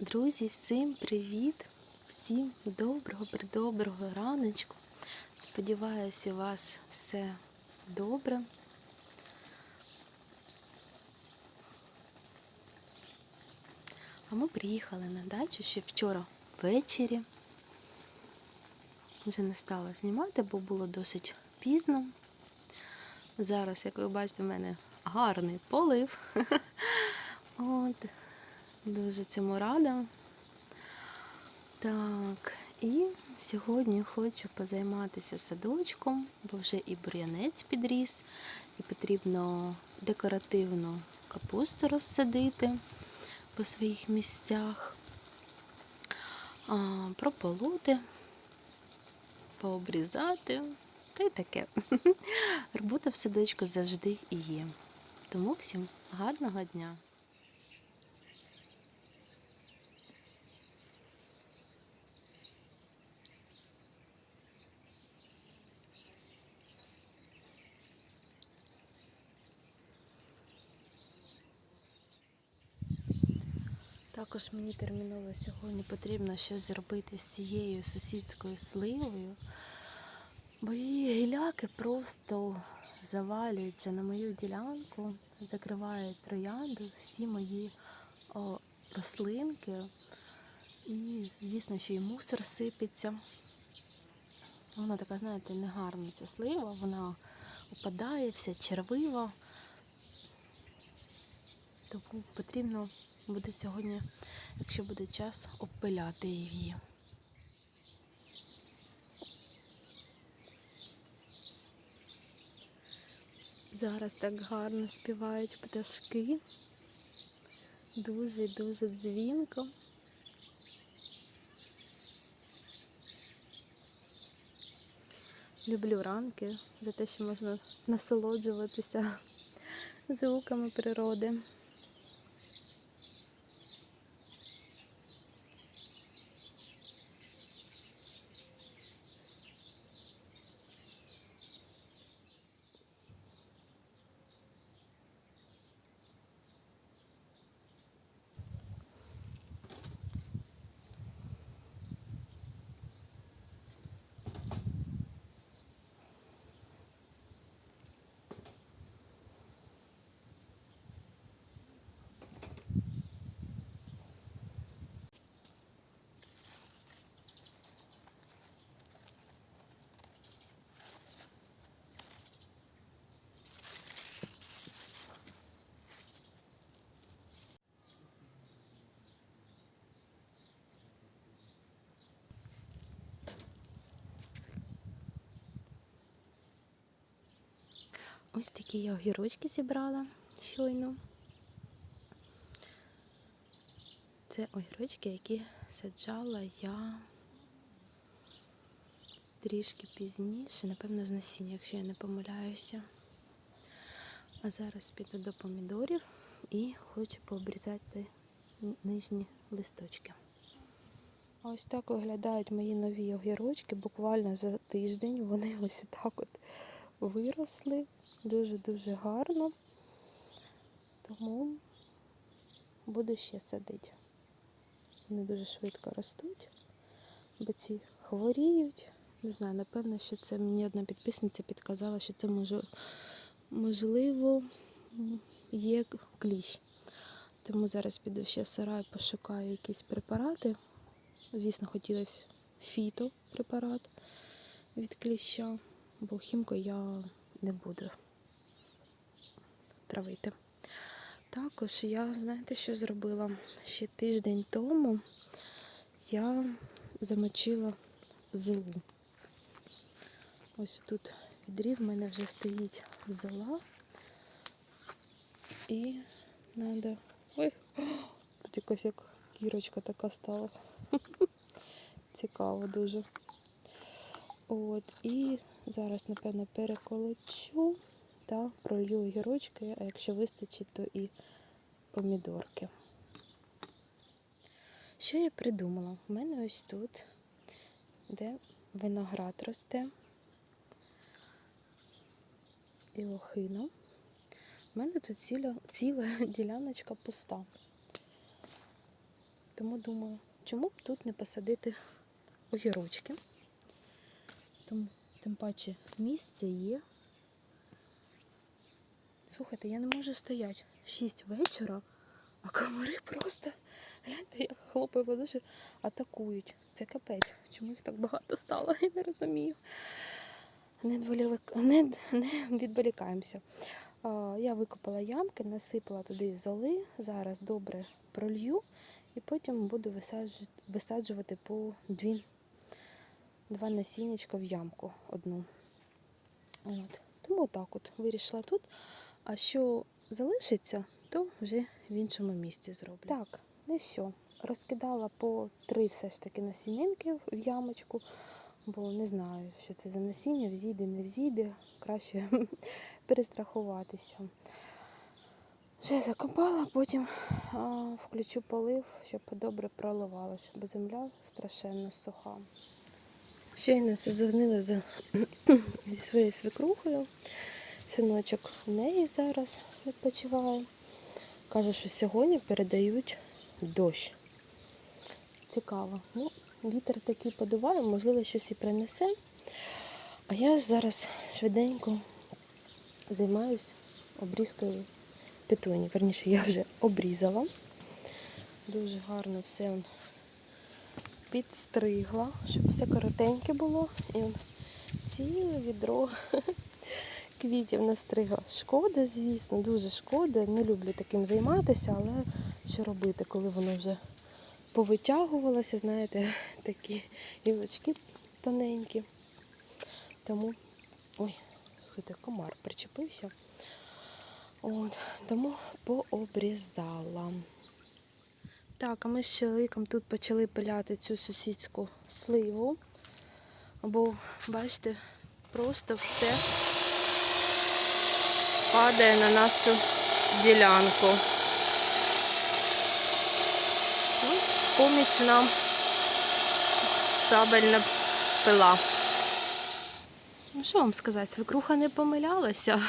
Друзі, всім привіт! Всім доброго, придоброго раночку. Сподіваюся, у вас все добре. А ми приїхали на дачу ще вчора ввечері. Вже не стала знімати, бо було досить пізно. Зараз, як ви бачите, в мене гарний полив. От, дуже цьому рада. Так, і сьогодні хочу позайматися садочком, бо вже і бур'янець підріс, і потрібно декоративну капусту розсадити по своїх місцях, а, прополоти, пообрізати, та й таке. Робота в садочку завжди і є. Тому всім гарного дня! Також мені терміново сьогодні потрібно щось зробити з цією сусідською сливою, бо її гіляки просто завалюються на мою ділянку, закривають троянду, всі мої о, рослинки. І, звісно, що і мусор сипеться. Вона така, знаєте, негарна ця слива, вона опадає, вся червива. Тому потрібно буде сьогодні, якщо буде час, обпиляти її. Зараз так гарно співають пташки. Дуже-дуже дзвінко. Люблю ранки за те, що можна насолоджуватися звуками природи. Ось такі я огірочки зібрала щойно. Це огірочки, які саджала я трішки пізніше, напевно, з насіння, якщо я не помиляюся. А зараз піду до помідорів і хочу пообрізати нижні листочки. Ось так виглядають мої нові огірочки. Буквально за тиждень вони ось так от виросли дуже-дуже гарно, тому буду ще садити. Вони дуже швидко ростуть, бо ці хворіють. Не знаю, напевно, що це мені одна підписниця підказала, що це може, можливо є кліщ. Тому зараз піду ще в сарай, пошукаю якісь препарати. Звісно, хотілося фіто препарат від кліща бо хімку я не буду травити. Також я, знаєте, що зробила? Ще тиждень тому я замочила золу. Ось тут відрів в мене вже стоїть зола. І треба... Ой, тут якась як кірочка така стала. Цікаво дуже. От, І зараз, напевно, переколочу та пролью огірочки, а якщо вистачить, то і помідорки. Що я придумала? У мене ось тут, де виноград росте і лохина. У мене тут ціла, ціла діляночка пуста. Тому думаю, чому б тут не посадити огірочки. Тому, тим паче місце є. Слухайте, я не можу стояти. Шість вечора, а комари просто, гляньте, як хлопаю ладоші, атакують. Це капець. Чому їх так багато стало? Я не розумію. Не, відволік- не, не відволікаємося. Я викопала ямки, насипала туди золи. Зараз добре пролью і потім буду висаджувати по дві, два насіннячка в ямку одну. От. Тому так от вирішила тут. А що залишиться, то вже в іншому місці зроблю. Так, ну що, розкидала по три все ж таки насінинки в ямочку, бо не знаю, що це за насіння, взійде, не взійде. Краще перестрахуватися. Вже закопала, потім а, включу полив, щоб добре проливалося, бо земля страшенно суха. Щойно дзвонила за зі своєю свекрухою. Синочок у неї зараз відпочиває. Каже, що сьогодні передають дощ. Цікаво. Ну, вітер такий подуває, можливо, щось і принесе. А я зараз швиденько займаюсь обрізкою петуні. Верніше, я вже обрізала. Дуже гарно все підстригла, щоб все коротеньке було. І ціле відро квітів настригла. Шкода, звісно, дуже шкода. Не люблю таким займатися, але що робити, коли воно вже повитягувалося, знаєте, такі гілочки тоненькі. Тому, ой, слухайте, комар причепився. От, тому пообрізала. Так, а ми з чоловіком тут почали пиляти цю сусідську сливу. Бо, бачите, просто все падає на нашу ділянку. Ну, поміч нам сабельна пила. Ну, що вам сказати, свекруха не помилялася.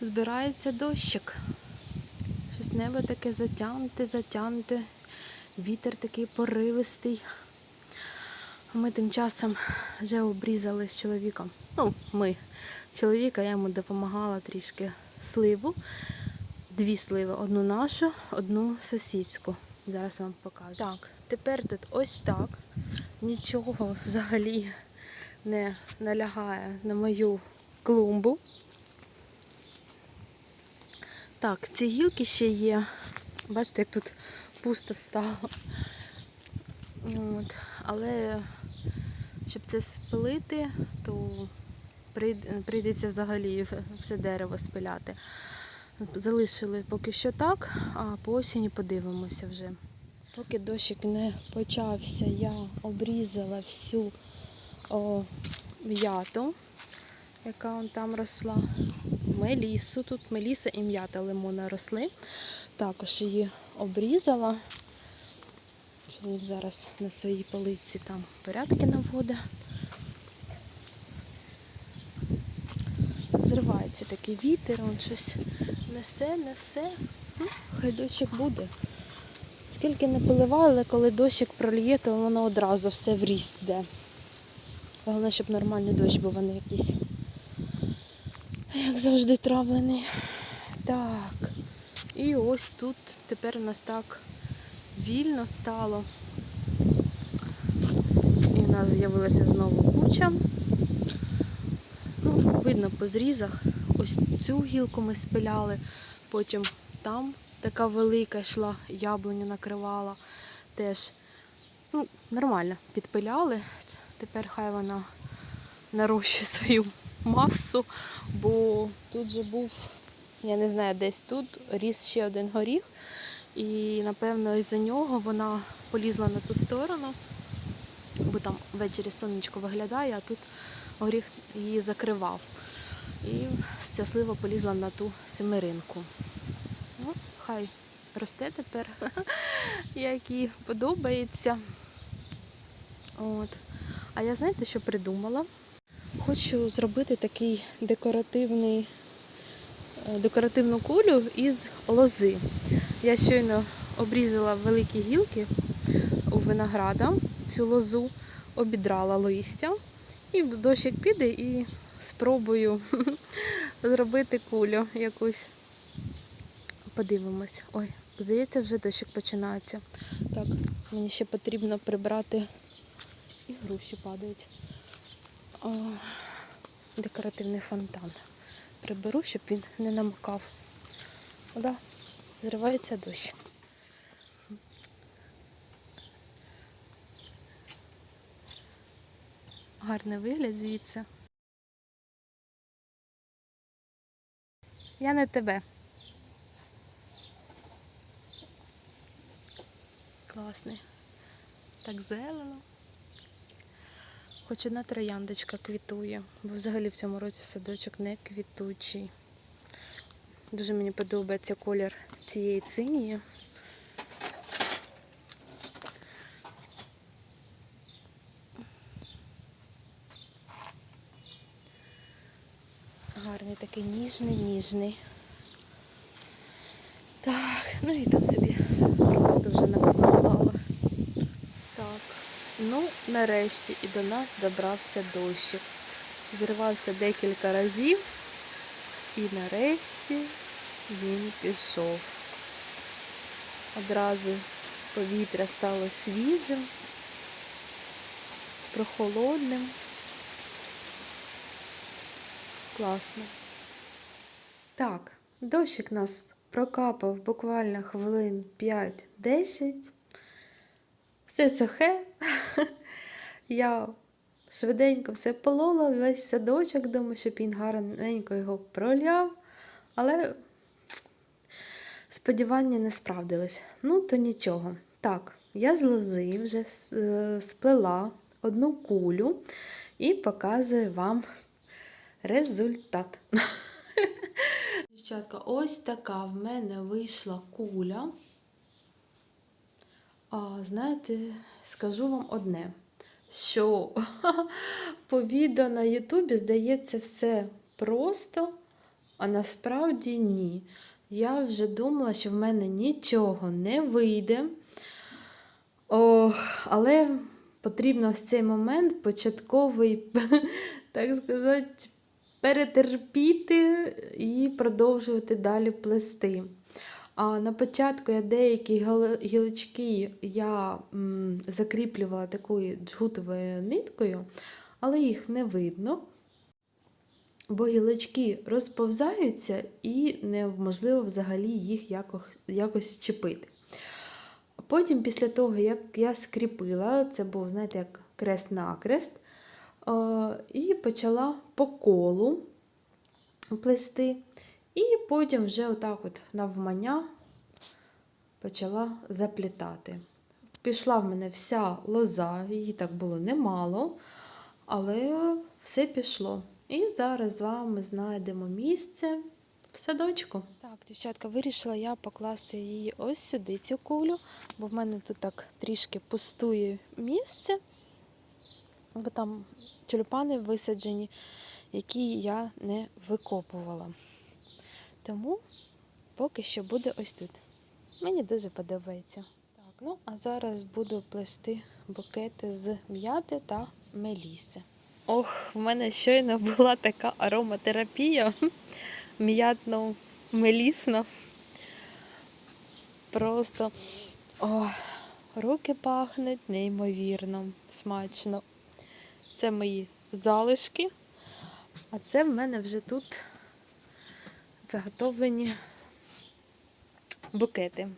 Збирається дощик. Щось небо таке затягнуте, затягнуте. Вітер такий поривистий. Ми тим часом вже обрізали з чоловіком. Ну, ми. Чоловіка я йому допомагала трішки сливу. Дві сливи. Одну нашу, одну сусідську. Зараз вам покажу. Так, тепер тут ось так. Нічого взагалі не налягає на мою клумбу. Так, ці гілки ще є. Бачите, як тут пусто стало. От. Але щоб це спилити, то прийдеться взагалі все дерево спиляти. Залишили поки що так, а по осені подивимося вже. Поки дощик не почався, я обрізала всю о, м'яту, яка там росла. Мелісу. Тут меліса і м'ята лимона росли. Також її обрізала. Чоловік зараз на своїй полиці там порядки наводить. Зривається такий вітер, он щось несе, несе. Ну, хай дощик буде. Скільки не поливали, коли дощик прольє, то воно одразу все в ріст йде. Головне, щоб нормальний дощ був, а не якийсь, як завжди, травлений. Так. І ось тут тепер у нас так вільно стало. І в нас з'явилася знову куча. Ну, видно по зрізах. Ось цю гілку ми спиляли, потім там така велика йшла, яблуню накривала. Теж ну, нормально підпиляли. Тепер хай вона нарощує свою масу, бо тут же був, я не знаю, десь тут ріс ще один горіх. І, напевно, із-за нього вона полізла на ту сторону, бо там ввечері сонечко виглядає, а тут горіх її закривав. І щасливо полізла на ту семеринку. Ну, хай росте тепер, як їй подобається. От. А я знаєте, що придумала? Хочу зробити такий декоративний, е, декоративну кулю із лози. Я щойно обрізала великі гілки у винограда, цю лозу, обідрала листя. І дощик піде і спробую зробити кулю якусь. Подивимось. Ой, здається, вже дощик починається. Так, мені ще потрібно прибрати і груші падають. О, декоративний фонтан. Приберу, щоб він не намокав. Да, зривається дощ. Гарний вигляд звідси. Я не тебе. Класний. Так зелено. Хоч одна трояндочка квітує, бо взагалі в цьому році садочок не квітучий. Дуже мені подобається колір цієї цинії. Гарний такий ніжний, ніжний. Так, ну і там собі роботу вже наклала. Так, ну нарешті і до нас добрався дощик. Зривався декілька разів, і нарешті він пішов. Одразу повітря стало свіжим, прохолодним. Класно. Так, дощик нас прокапав буквально хвилин 5-10. Все сухе. Я швиденько все полола, весь садочок, думаю, щоб він гарненько його проляв. Але сподівання не справдились. Ну, то нічого. Так, я з лози вже е, сплела одну кулю і показую вам результат. Дівчатка, ось така в мене вийшла куля. А, знаєте, скажу вам одне, що по відео на Ютубі здається все просто, а насправді ні. Я вже думала, що в мене нічого не вийде. Ох, але потрібно в цей момент початковий, так сказати, перетерпіти і продовжувати далі плести. На початку я деякі гілочки я закріплювала такою джгутовою ниткою, але їх не видно, бо гілочки розповзаються і неможливо взагалі їх якось, якось чіпити. Потім, після того, як я скріпила, це був, знаєте, як крест-накрест, і почала по колу плести. І потім вже отак от навмання почала заплітати. Пішла в мене вся лоза, її так було немало, але все пішло. І зараз з вами знайдемо місце в садочку. Так, дівчатка, вирішила я покласти її ось сюди, цю кулю, бо в мене тут так трішки пустує місце, бо там тюльпани висаджені, які я не викопувала. Тому поки що буде ось тут. Мені дуже подобається. Так, ну а зараз буду плести букети з м'яти та меліси. Ох, в мене щойно була така ароматерапія м'ятно-мелісна. Просто о, руки пахнуть неймовірно, смачно. Це мої залишки, а це в мене вже тут заготовлені букети.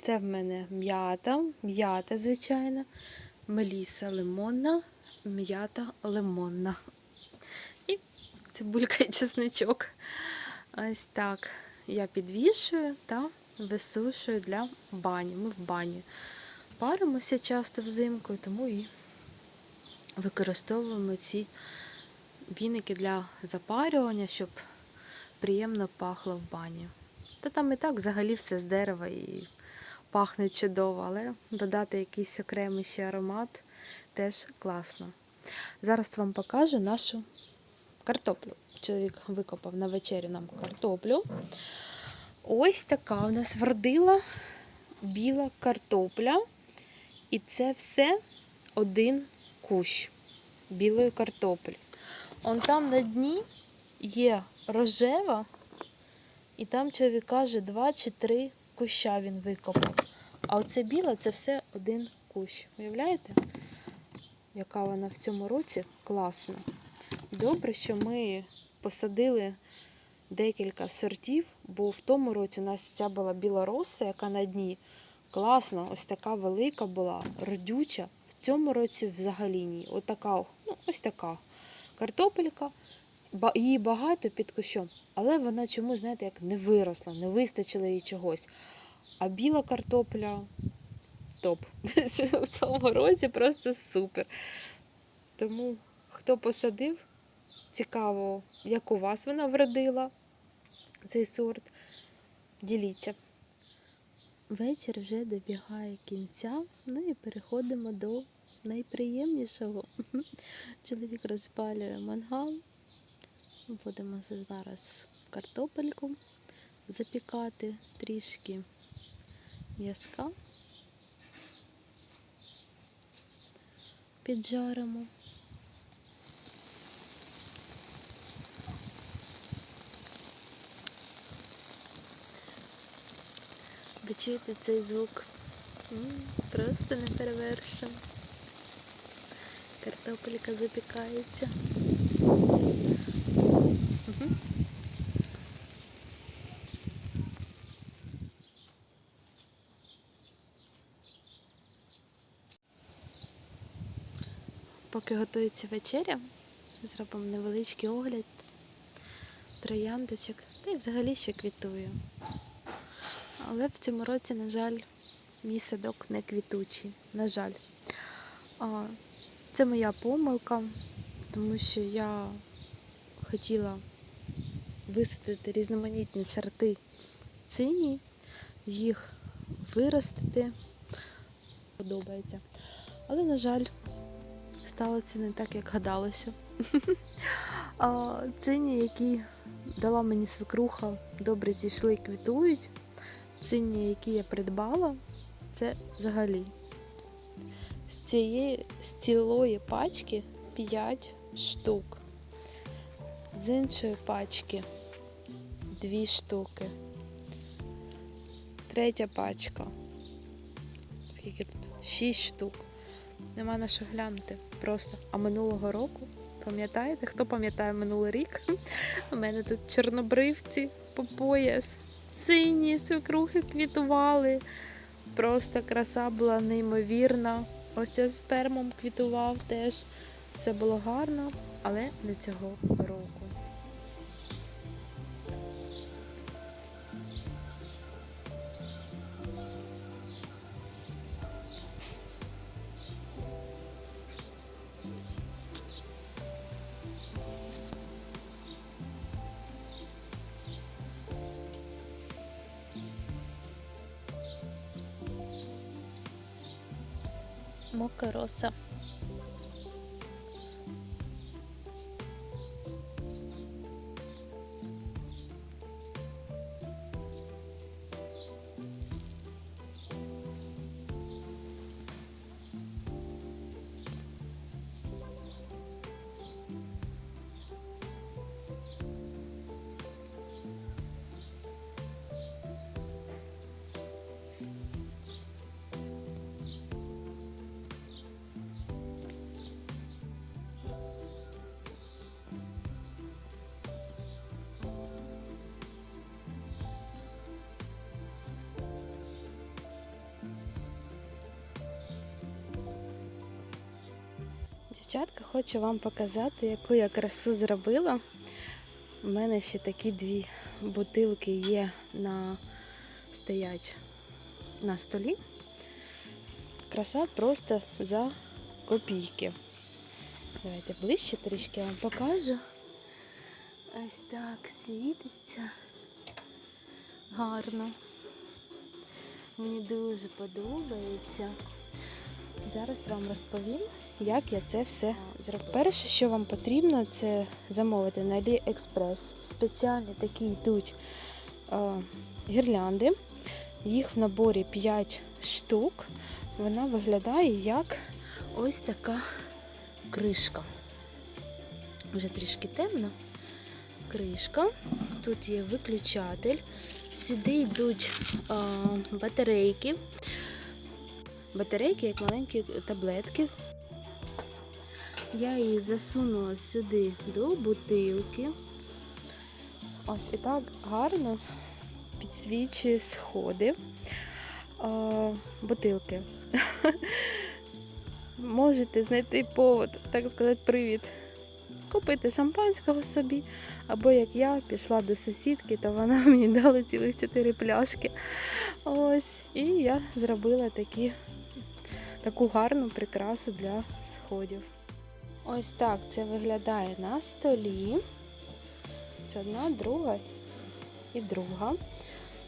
Це в мене м'ята, м'ята, звичайно, меліса лимонна, м'ята лимонна. І цибулька і чесничок. Ось так я підвішую та висушую для бані. Ми в бані паримося часто взимку, тому і використовуємо ці віники для запарювання, щоб приємно пахло в бані. Та там і так взагалі все з дерева і пахне чудово, але додати якийсь окремий ще аромат теж класно. Зараз вам покажу нашу картоплю. Чоловік викопав на вечерю нам картоплю. Ось така у нас вродила. біла картопля. І це все один кущ білої картоплі. Он там на дні є рожева, і там чоловік каже, два чи три куща він викопав. А оце біла це все один кущ. Уявляєте? Яка вона в цьому році класна. Добре, що ми посадили декілька сортів, бо в тому році у нас ця була біла роса, яка на дні класна, ось така велика була, родюча. В цьому році взагалі ні. Ось така, ну, ось така картопелька. Її багато під кущом, але вона чомусь, знаєте, як не виросла, не вистачило їй чогось. А біла картопля топ. В цьому році просто супер. Тому хто посадив, цікаво, як у вас вона вродила цей сорт. Діліться. Вечір вже добігає кінця, ну і переходимо до найприємнішого. Чоловік розпалює мангал. Будемо зараз картопельку запікати трішки м'язка. Піджаримо. Ви чуєте цей звук? Просто не перевершено. Картопелька запікається. Поки готується вечеря, зробимо невеличкий огляд трояндочок, та й взагалі ще квітую. Але в цьому році, на жаль, мій садок не квітучий. На жаль. Це моя помилка, тому що я хотіла висадити різноманітні сорти цині, їх виростити. Подобається. Але, на жаль, сталося не так, як гадалося. Цині, які дала мені свекруха, добре зійшли і квітують. Цині, які я придбала, це взагалі. З цієї з цілої пачки 5 штук. З іншої пачки 2 штуки. Третя пачка. Скільки тут? 6 штук. Нема на що глянути. Просто. А минулого року, пам'ятаєте, хто пам'ятає минулий рік? У мене тут чорнобривці по пояс. Сині свекрухи квітували. Просто краса була неймовірна. Ось я з пермом квітував теж. Все було гарно, але не цього mocoroça Дівчатка, хочу вам показати, яку я красу зробила. У мене ще такі дві бутилки є на стоять на столі. Краса просто за копійки. Давайте ближче трішки я вам покажу. Ось так світиться. Гарно. Мені дуже подобається. Зараз вам розповім, як я це все зробила. Перше, що вам потрібно, це замовити на AliExpress. Спеціальні такі йдуть е, гірлянди. Їх в наборі 5 штук. Вона виглядає як ось така кришка. Вже трішки темно. Кришка. Тут є виключатель. Сюди йдуть а, батарейки. Батарейки, як маленькі таблетки. Я її засунула сюди до бутилки. Ось і так гарно підсвічує сходи а, бутилки. Можете знайти повод, так сказати, привід. Купити шампанського собі. Або як я пішла до сусідки, то вона мені дала цілих чотири пляшки. Ось. І я зробила такі, таку гарну прикрасу для сходів. Ось так це виглядає на столі. Це одна, друга і друга.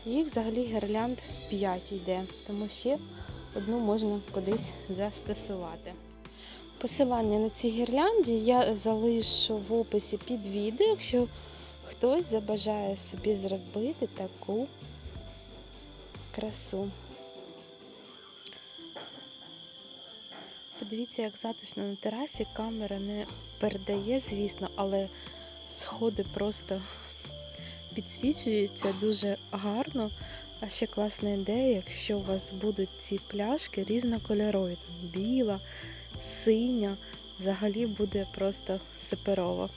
Їх взагалі гірлянд 5 йде, тому ще одну можна кудись застосувати. Посилання на ці гірлянді я залишу в описі під відео, якщо хтось забажає собі зробити таку красу. Подивіться, як затишно на терасі камера не передає, звісно, але сходи просто підсвічуються дуже гарно. А ще класна ідея, якщо у вас будуть ці пляшки різнокольорові, там біла, синя, взагалі буде просто суперово.